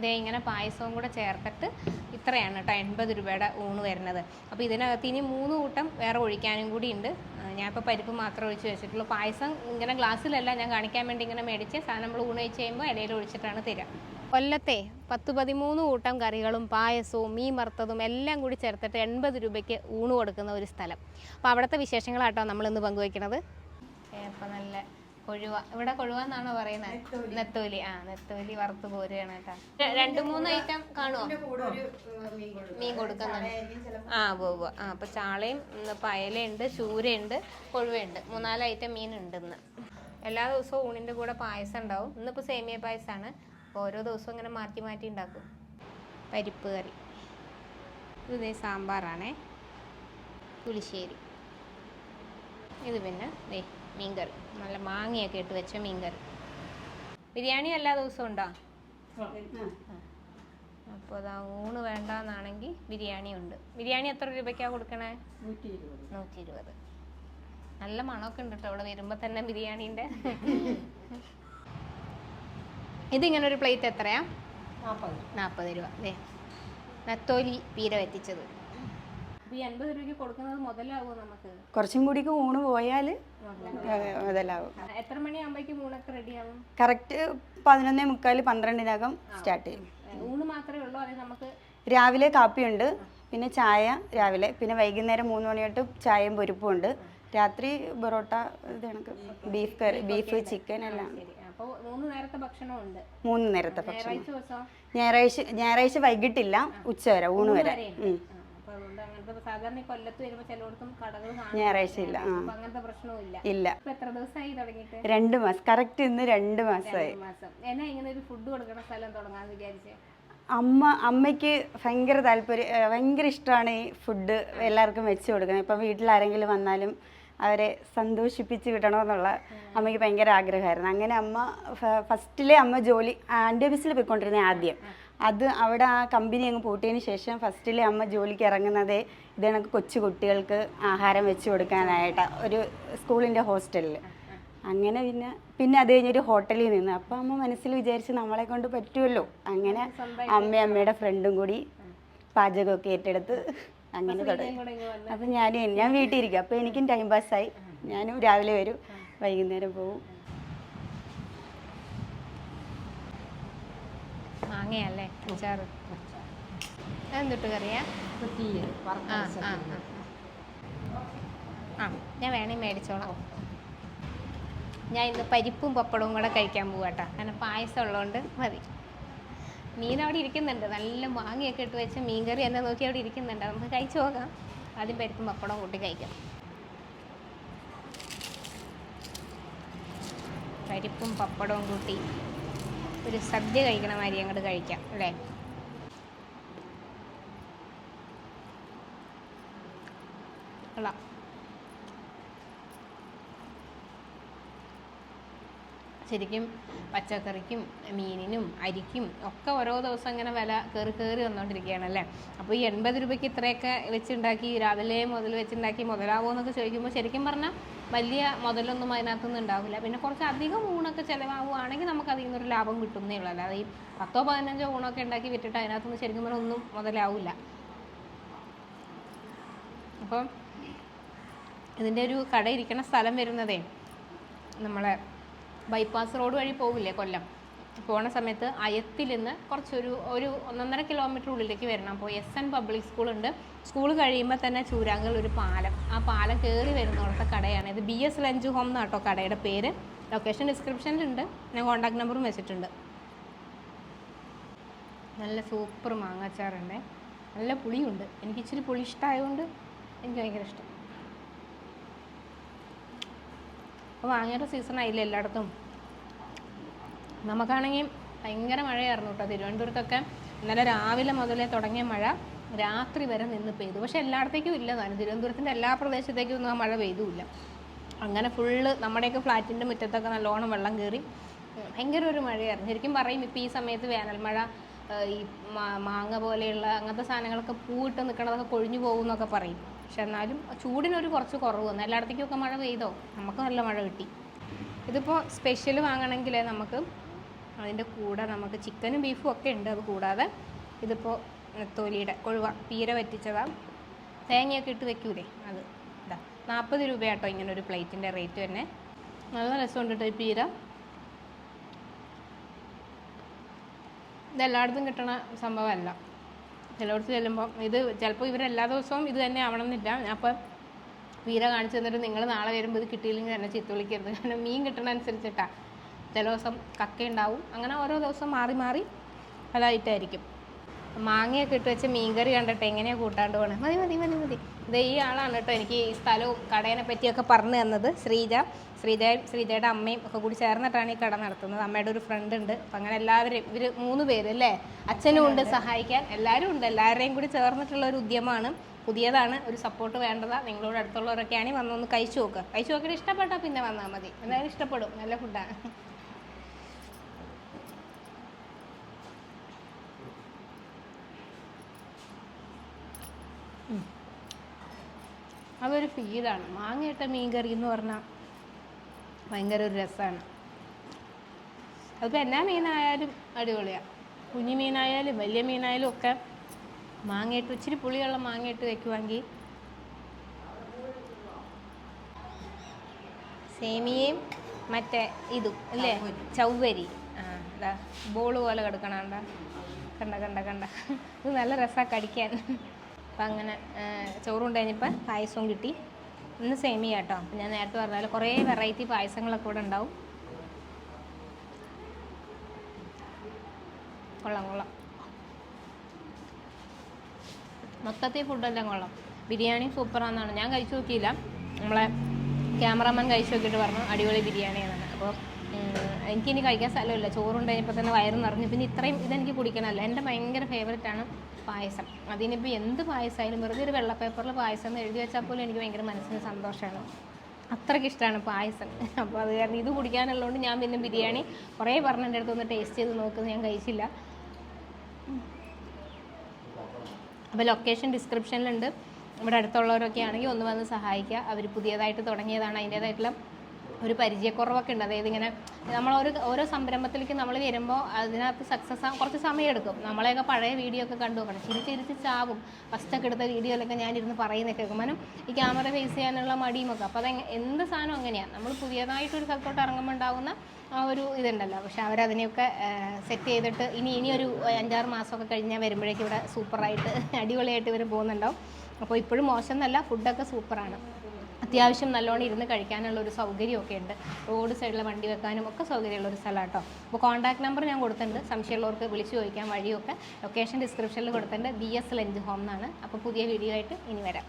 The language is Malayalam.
ഇതേ ഇങ്ങനെ പായസവും കൂടെ ചേർത്തിട്ട് ഇത്രയാണ് കേട്ടോ എൺപത് രൂപയുടെ ഊണ് വരുന്നത്. അപ്പോൾ ഇതിനകത്ത് ഇനി മൂന്ന് കൂട്ടം വേറെ ഒഴിക്കാനും കൂടി ഉണ്ട്. ഞാനിപ്പോൾ പരിപ്പ് മാത്രം ഒഴിച്ച് വെച്ചിട്ടുള്ളൂ. പായസം ഇങ്ങനെ ഗ്ലാസ്സിലല്ല ഞാൻ കാണിക്കാൻ വേണ്ടി ഇങ്ങനെ മേടിച്ച് സാധനം നമ്മൾ ഊണ് വെച്ച് കഴിയുമ്പോൾ ഇലയിൽ ഒഴിച്ചിട്ടാണ് തരിക. കൊല്ലത്തെ പത്ത് പതിമൂന്ന് കൂട്ടം കറികളും പായസവും മീൻ വറുത്തതും എല്ലാം കൂടി ചേർത്തിട്ട് എൺപത് രൂപയ്ക്ക് ഊണ് കൊടുക്കുന്ന ഒരു സ്ഥലം. അപ്പോൾ അവിടുത്തെ വിശേഷങ്ങളാട്ടോ നമ്മളിന്ന് പങ്കുവയ്ക്കുന്നത് അപ്പോൾ നല്ല കൊഴുവ. ഇവിടെ കൊഴുവ എന്നാണോ പറയുന്നത് നെത്തോലി. ആ നെത്തോലി വറുത്ത് പോരുകയാണ് കേട്ടോ രണ്ട് മൂന്ന് ഐറ്റം കാണുമോ മീൻ കൊടുക്കുന്നുണ്ട് ആ പോവുക ആ അപ്പൊ ചാളയും ഉം, പയലയുണ്ട് ചൂരയുണ്ട് കൊഴുവയുണ്ട്. മൂന്നാൽ ഐറ്റം മീൻ ഉണ്ട് ഇന്ന് എല്ലാ ദിവസവും ഊണിന്റെ കൂടെ പായസം ഉണ്ടാവും. ഇന്നിപ്പോൾ സേമിയ പായസമാണ് അപ്പോൾ ഓരോ ദിവസവും ഇങ്ങനെ മാറ്റി മാറ്റി ഉണ്ടാക്കും. പരിപ്പ് കറി. ഇത് ദേ സാമ്പാറാണേ. പുളിശ്ശേരി. ഇത് പിന്നെ ദേ മീൻകറി. നല്ല മാങ്ങയൊക്കെ ഇട്ട് വെച്ച മീൻകറി. ബിരിയാണി എല്ലാ ദിവസവും ഉണ്ടോ? അപ്പോൾ അതാ ഊണ് വേണ്ടാന്നാണെങ്കിൽ ബിരിയാണി ഉണ്ട്. ബിരിയാണി എത്ര രൂപയ്ക്കാണ് കൊടുക്കണേ? നൂറ്റി ഇരുപത് നല്ല മണമൊക്കെ ഉണ്ട് കേട്ടോ അവിടെ വരുമ്പോൾ തന്നെ ബിരിയാണീന്റെ. ഇതിങ്ങനെ ഒരു പ്ലേറ്റ് എത്രയാ? നാൽപ്പത് രൂപ. അല്ലേ നത്തോലി പീര വറ്റിച്ചത്. അപ്പോൾ ഈ അൻപത് രൂപയ്ക്ക് കൊടുക്കുന്നത് മുതലാവുമോ നമുക്ക്? കുറച്ചും കൂടി ഊണ് പോയാൽ മുതലാവും? എത്ര മണിയാകുമ്പോഴേക്കും ഊണൊക്കെ റെഡിയാവും കറക്റ്റ് പതിനൊന്നേ മുക്കാൽ പന്ത്രണ്ടിനകം സ്റ്റാർട്ട് ചെയ്യും. ഊണ് മാത്രമേ ഉള്ളൂ അതെ നമുക്ക്? രാവിലെ കാപ്പിയുണ്ട് പിന്നെ ചായ രാവിലെ പിന്നെ വൈകുന്നേരം മൂന്ന് മണി തൊട്ട് ചായയും പൊരിപ്പും ഉണ്ട്. രാത്രി പൊറോട്ട ഇത് കണക്ക് ബീഫ് കറി ബീഫ് ചിക്കൻ എല്ലാം. മൂന്ന് നേരത്തെ ഭക്ഷണമുണ്ട് മൂന്ന് നേരത്തെ ഭക്ഷണം. ഞായറാഴ്ച ഞായറാഴ്ച വൈകിട്ടില്ല ഉച്ച വരെ ഊണ് വരെ. അതുകൊണ്ട് അങ്ങനത്തെ സാധാരണ കൊല്ലത്ത് വരുമ്പോൾ ചിലയിടത്തും കടകൾ ഞായറാഴ്ച ഇല്ല. അങ്ങനത്തെ പ്രശ്നവും ഇല്ല. എത്ര ദിവസമായി തുടങ്ങിയിട്ട്? രണ്ട് മാസം. കറക്റ്റ് ഇന്ന് രണ്ട് മാസമായി മാസം. എന്നാ ഇങ്ങനെ ഒരു ഫുഡ് കൊടുക്കുന്ന സ്ഥലം തുടങ്ങാന്ന് വിചാരിച്ചേ? അമ്മ അമ്മയ്ക്ക് ഭയങ്കര താല്പര്യം ഭയങ്കര ഇഷ്ടമാണ് ഈ ഫുഡ് എല്ലാവർക്കും വെച്ച് കൊടുക്കുന്നത്. ഇപ്പം വീട്ടിലാരെങ്കിലും വന്നാലും അവരെ സന്തോഷിപ്പിച്ച് കിട്ടണമെന്നുള്ള അമ്മയ്ക്ക് ഭയങ്കര ആഗ്രഹമായിരുന്നു. അങ്ങനെ അമ്മ ഫസ്റ്റിലെ അമ്മ ജോലി ആൻഡി ഓഫീസിൽ പോയിക്കൊണ്ടിരുന്നത് ആദ്യം. അത് അവിടെ ആ കമ്പനി അങ്ങ് പൂട്ടിയതിന് ശേഷം ഫസ്റ്റിലെ അമ്മ ജോലിക്ക് ഇറങ്ങുന്നത് ഇത് കണക്ക് കൊച്ചു കുട്ടികൾക്ക് ആഹാരം വെച്ച് കൊടുക്കാനായിട്ട് ഒരു സ്കൂളിന്റെ ഹോസ്റ്റലിൽ അങ്ങനെ പിന്നെ പിന്നെ അത് കഴിഞ്ഞൊരു ഹോട്ടലിൽ നിന്ന്. അപ്പം അമ്മ മനസ്സിൽ വിചാരിച്ച് നമ്മളെ കൊണ്ട് പറ്റുമല്ലോ അങ്ങനെ അമ്മ അമ്മയുടെ ഫ്രണ്ടും കൂടി പാചകമൊക്കെ ഏറ്റെടുത്ത് അങ്ങനെ തുടങ്ങി. അപ്പം ഞാൻ ഞാൻ വീട്ടിൽ ഇരിക്കും. അപ്പോൾ എനിക്കും ടൈം പാസ്സായി ഞാനും രാവിലെ വരും. വൈകുന്നേരം പോവും. മാങ്ങയല്ലേ അച്ചാറ്. എന്തിട്ട് കറിയാ? ആ ഞാൻ വേണേ മേടിച്ചോളാം. ഞാൻ ഇന്ന് പരിപ്പും പപ്പടവും കൂടെ കഴിക്കാൻ പോവാട്ടോ. കാരണം പായസം ഉള്ളതുകൊണ്ട് മതി. മീൻ അവിടെ ഇരിക്കുന്നുണ്ട്. നല്ല മാങ്ങയൊക്കെ ഇട്ട് വെച്ച മീൻകറി എന്നെ നോക്കി അവിടെ ഇരിക്കുന്നുണ്ട്. നമുക്ക് കഴിച്ചു നോക്കാം. ആദ്യം പരിപ്പും പപ്പടവും കൂട്ടി കഴിക്കാം. പരിപ്പും പപ്പടവും കൂട്ടി. ഒരു സദ്യ കഴിക്കണ മാതിരി അങ്ങോട്ട് കഴിക്കാം അല്ലേ? ശരിക്കും പച്ചക്കറിക്കും മീനിനും അരിക്കും ഒക്കെ ഓരോ ദിവസം ഇങ്ങനെ വില കയറി കയറി വന്നുകൊണ്ടിരിക്കുകയാണ് അല്ലേ? അപ്പോൾ ഈ എൺപത് രൂപയ്ക്ക് ഇത്രയൊക്കെ വെച്ചുണ്ടാക്കി രാവിലെ മുതൽ വെച്ചുണ്ടാക്കി മുതലാവുമോ എന്നൊക്കെ ചോദിക്കുമ്പോൾ ശരിക്കും പറഞ്ഞാൽ വലിയ മുതലൊന്നും അതിനകത്തുനിന്ന് ഉണ്ടാവില്ല. പിന്നെ കുറച്ച് അധികം ഊണൊക്കെ ചിലവാകുകയാണെങ്കിൽ നമുക്ക് അതിൽ നിന്നൊരു ലാഭം കിട്ടുന്നേ ഉള്ളൂ. അല്ലാതെ ഈ പത്തോ പതിനഞ്ചോ ഊണൊക്കെ ഉണ്ടാക്കി വിറ്റിട്ട് അതിനകത്തുനിന്ന് ശരിക്കും പറഞ്ഞാൽ ഒന്നും മുതലാവില്ല. അപ്പം ഇതിന്റെ ഒരു കട ഇരിക്കുന്ന സ്ഥലം വരുന്നതേ നമ്മളെ ബൈപ്പാസ് റോഡ് വഴി പോകില്ലേ കൊല്ലം? പോണ സമയത്ത് അയത്തിൽ നിന്ന് കുറച്ചൊരു ഒരു ഒന്നൊന്നര കിലോമീറ്റർ ഉള്ളിലേക്ക് വരണം. അപ്പോൾ എസ് എൻ പബ്ലിക് സ്കൂളുണ്ട് സ്കൂൾ കഴിയുമ്പോൾ തന്നെ ചൂരാങ്കൽ ഒരു പാലം. ആ പാലം കയറി വരുന്നിടത്തെ കടയാണ്. ഇത് ബി എസ് ലഞ്ച് ഹോം എന്നാട്ടോ കടയുടെ പേര്. ലൊക്കേഷൻ ഡിസ്ക്രിപ്ഷനിലുണ്ട് ഞാൻ കോൺടാക്ട് നമ്പറും വെച്ചിട്ടുണ്ട്. നല്ല സൂപ്പർ മാങ്ങാച്ചാറുണ്ട്. നല്ല പുളിയുണ്ട്. എനിക്ക് ഇച്ചിരി പുളി ഇഷ്ടമായതുകൊണ്ട് എനിക്ക് ഭയങ്കര ഇഷ്ടം. അപ്പോൾ മാങ്ങയുടെ സീസൺ ആയില്ല എല്ലായിടത്തും? നമുക്കാണെങ്കിൽ ഭയങ്കര മഴയായിരുന്നു കേട്ടോ. തിരുവനന്തപുരത്തൊക്കെ ഇന്നലെ രാവിലെ മുതലേ തുടങ്ങിയ മഴ രാത്രി വരെ നിന്ന് പെയ്തു. പക്ഷെ എല്ലായിടത്തേക്കും ഇല്ല താനും. തിരുവനന്തപുരത്തിന്റെ എല്ലാ പ്രദേശത്തേക്കും ഒന്നും ആ മഴ പെയ്തുമില്ല. അങ്ങനെ ഫുള്ള് നമ്മുടെയൊക്കെ ഫ്ലാറ്റിന്റെ മുറ്റത്തൊക്കെ നല്ലോണം വെള്ളം കയറി. ഭയങ്കര ഒരു മഴയായിരുന്നു. ശരിക്കും പറയും ഇപ്പോൾ ഈ സമയത്ത് വേനൽ മഴ ഈ മാങ്ങ പോലെയുള്ള അങ്ങനത്തെ സാധനങ്ങളൊക്കെ പൂവിട്ട് നിൽക്കണതൊക്കെ കൊഴിഞ്ഞു പോകും എന്നൊക്കെ പറയും. പക്ഷെ എന്നാലും ചൂടിനൊരു കുറച്ച് കുറവ് വന്നു. എല്ലായിടത്തേക്കൊക്കെ മഴ പെയ്തോ? നമുക്ക് നല്ല മഴ കിട്ടി. ഇതിപ്പോൾ സ്പെഷ്യൽ വാങ്ങണമെങ്കിൽ നമുക്ക് അതിന്റെ കൂടെ നമുക്ക് ചിക്കനും ബീഫും ഒക്കെ ഉണ്ട് അത് കൂടാതെ ഇതിപ്പോൾ തൊലിയുടെ കൊഴുവ പീര വറ്റിച്ചതാണ് തേങ്ങയൊക്കെ ഇട്ട് വെക്കൂലേ? അത് ഇതാ. നാൽപ്പത് രൂപയാട്ടോ ഇങ്ങനെ ഒരു പ്ലേറ്റിന്റെ റേറ്റ് തന്നെ നല്ല രസമുണ്ട് കേട്ടോ ഈ പീര. ഇതെല്ലായിടത്തും കിട്ടണ സംഭവമല്ല. ചിലയിടത്ത് ചെല്ലുമ്പോൾ ഇത് ചിലപ്പോൾ ഇവരെല്ലാ ദിവസവും ഇത് തന്നെ ആവണം എന്നില്ല അപ്പം പീര കാണിച്ചു തന്നിട്ട് നിങ്ങൾ നാളെ വരുമ്പോൾ ഇത് കിട്ടിയില്ലെങ്കിൽ എന്നെ ചീത്ത വിളിക്കരുത്. കാരണം മീൻ കിട്ടണ അനുസരിച്ചിട്ടാണ് ചില ദിവസം കക്കയുണ്ടാവും അങ്ങനെ ഓരോ ദിവസം മാറി മാറി അതായിട്ടായിരിക്കും. മാങ്ങയൊക്കെ ഇട്ട് വെച്ച് മീൻകറി കണ്ടിട്ട് എങ്ങനെയാണ് കൂട്ടാണ്ട് പോകണം മതി മതി മതി മതി. ഇത് ഈ ആളാണ് കേട്ടോ എനിക്ക് ഈ സ്ഥലവും കടേനെ പറ്റിയൊക്കെ പറഞ്ഞു തന്നത്. ശ്രീജ ശ്രീജ ശ്രീജയുടെ അമ്മയും ഒക്കെ കൂടി ചേർന്നിട്ടാണ് ഈ കട നടത്തുന്നത്. അമ്മയുടെ ഒരു ഫ്രണ്ട് ഉണ്ട്. അപ്പം അങ്ങനെ എല്ലാവരും ഇവർ മൂന്ന് പേര് അല്ലേ? അച്ഛനും ഉണ്ട് സഹായിക്കാൻ. എല്ലാവരും ഉണ്ട്. എല്ലാവരുടെയും കൂടി ചേർന്നിട്ടുള്ള ഒരു ഉദ്യമമാണ്. പുതിയതാണ്. ഒരു സപ്പോർട്ട് വേണ്ടതാ. നിങ്ങളോട് അടുത്തുള്ളവരൊക്കെയാണെങ്കിൽ വന്നൊന്ന് കഴിച്ചു നോക്കുക കഴിച്ചു നോക്കിയിട്ട് ഇഷ്ടപ്പെട്ടാൽ പിന്നെ വന്നാൽ മതി. എന്തായാലും ഇഷ്ടപ്പെടും. നല്ല ഫുഡാണ് അതൊരു ഫീലാണ്. മാങ്ങയിട്ട മീൻകറി എന്ന് പറഞ്ഞാൽ ഭയങ്കര ഒരു രസമാണ് അതിപ്പോൾ എന്നാ മീനായാലും അടിപൊളിയാണ് കുഞ്ഞു മീനായാലും വലിയ മീനായാലും ഒക്കെ മാങ്ങയിട്ട് ഇച്ചിരി പുളിയുള്ള മാങ്ങയിട്ട് വെക്കുവാണെങ്കിൽ സേമിയയും മറ്റേ ഇതും അല്ലേ? ചൗവരി ആ ബോൾ പോലെ കിടക്കണണ്ട കണ്ട? കണ്ട കണ്ട ഇത് നല്ല രസമാണ് കടിക്കാൻ. അപ്പം അങ്ങനെ ചോറും കഴിഞ്ഞപ്പോൾ പായസവും കിട്ടി. ഇന്ന് സേമിയ കേട്ടോ ഞാൻ നേരത്തെ പറഞ്ഞാൽ കുറേ വെറൈറ്റി പായസങ്ങളൊക്കെ ഇവിടെ ഉണ്ടാവും. കൊള്ളാം കൊള്ളാം. മൊത്തത്തിൽ ഫുഡെല്ലാം കൊള്ളാം. ബിരിയാണി സൂപ്പറാണെന്നാണ് ഞാൻ കഴിച്ചു നോക്കിയില്ല. നമ്മളെ ക്യാമറമാൻ കഴിച്ചു നോക്കിയിട്ട് പറഞ്ഞു അടിപൊളി ബിരിയാണിയാണ് അപ്പോൾ എനിക്കിനി കഴിക്കാൻ സ്ഥലമില്ല. ചോറുണ്ട് കഴിഞ്ഞപ്പോൾ തന്നെ വയറ് നിറഞ്ഞു. പിന്നെ ഇത്രയും ഇതെനിക്ക് കുടിക്കണമല്ല എന്റെ ഭയങ്കര ആണ് പായസം. അതിനിപ്പോൾ എന്ത് പായസമായാലും വെറുതെ ഒരു വെള്ളപ്പേപ്പറിൽ പായസം എന്ന് എഴുതി വെച്ചാൽ പോലും എനിക്ക് ഭയങ്കര മനസ്സിന് സന്തോഷമാണ്. അത്രയ്ക്ക് ഇഷ്ടമാണ് പായസം. അപ്പോൾ അത് കാരണം ഇത് കുടിക്കാനുള്ളതുകൊണ്ട് ഞാൻ പിന്നെ ബിരിയാണി കുറേ പറഞ്ഞ എന്റെ അടുത്ത് ഒന്ന് ടേസ്റ്റ് ചെയ്ത് നോക്കുന്നത് ഞാൻ കഴിച്ചില്ല. അപ്പോൾ ലൊക്കേഷൻ ഡിസ്ക്രിപ്ഷനിലുണ്ട് ഇവിടെ അടുത്തുള്ളവരൊക്കെ ആണെങ്കിൽ ഒന്ന് വന്ന് സഹായിക്കുക. അവർ പുതിയതായിട്ട് തുടങ്ങിയതാണ്. അതിന്റേതായിട്ടുള്ള ഒരു പരിചയക്കുറവൊക്കെ ഉണ്ട്. അതായത് ഇങ്ങനെ നമ്മൾ ഒരു ഓരോ സംരംഭത്തിലേക്ക് നമ്മൾ വരുമ്പോൾ അതിനകത്ത് സക്സസ് കുറച്ച് കുറച്ച് സമയമെടുക്കും. നമ്മളെയൊക്കെ പഴയ വീഡിയോ ഒക്കെ കണ്ടു നോക്കണം. ചിരി ചിരിച്ച് ചാവും. ഫസ്റ്റൊക്കെ എടുത്ത വീഡിയോയിലൊക്കെ ഞാനിരുന്ന് പറയുന്നൊക്കെ കേൾക്കും. കാരണം ഈ ക്യാമറ ഫേസ് ചെയ്യാനുള്ള മടിയും ഒക്കെ. അപ്പോൾ അത് എന്ത് സാധനം അങ്ങനെയാണ് നമ്മൾ പുതിയതായിട്ടൊരു സ്ഥലത്തോട്ട് ഇറങ്ങുമ്പോൾ ഉണ്ടാകുന്ന ആ ഒരു ഇതുണ്ടല്ലോ. പക്ഷെ അവരതിനെയൊക്കെ സെറ്റ് ചെയ്തിട്ട് ഇനി ഇനി ഒരു അഞ്ചാറ് മാസമൊക്കെ കഴിഞ്ഞാൽ വരുമ്പോഴേക്കും ഇവിടെ സൂപ്പറായിട്ട് അടിപൊളിയായിട്ട് ഇവർ പോകുന്നുണ്ടാവും. അപ്പോൾ ഇപ്പോഴും മോശം എന്നല്ല ഫുഡൊക്കെ സൂപ്പറാണ് അത്യാവശ്യം നല്ലോണം ഇരുന്ന് കഴിക്കാനുള്ള ഒരു സൗകര്യമൊക്കെ ഉണ്ട്. റോഡ് സൈഡിൽ വണ്ടി വെക്കാനും ഒക്കെ സൗകര്യമുള്ള ഒരു സ്ഥലമാണ് കേട്ടോ അപ്പോൾ കോൺടാക്ട് നമ്പർ ഞാൻ കൊടുത്തിട്ടുണ്ട്. സംശയമുള്ളവർക്ക് വിളിച്ചു ചോദിക്കാൻ വഴിയൊക്കെ ലൊക്കേഷൻ ഡിസ്ക്രിപ്ഷനിൽ കൊടുത്തിട്ടുണ്ട്. ബി എസ് ലഞ്ച് ഹോം എന്നാണ്. അപ്പോൾ പുതിയ വീഡിയോ ആയിട്ട് ഇനി വരാം.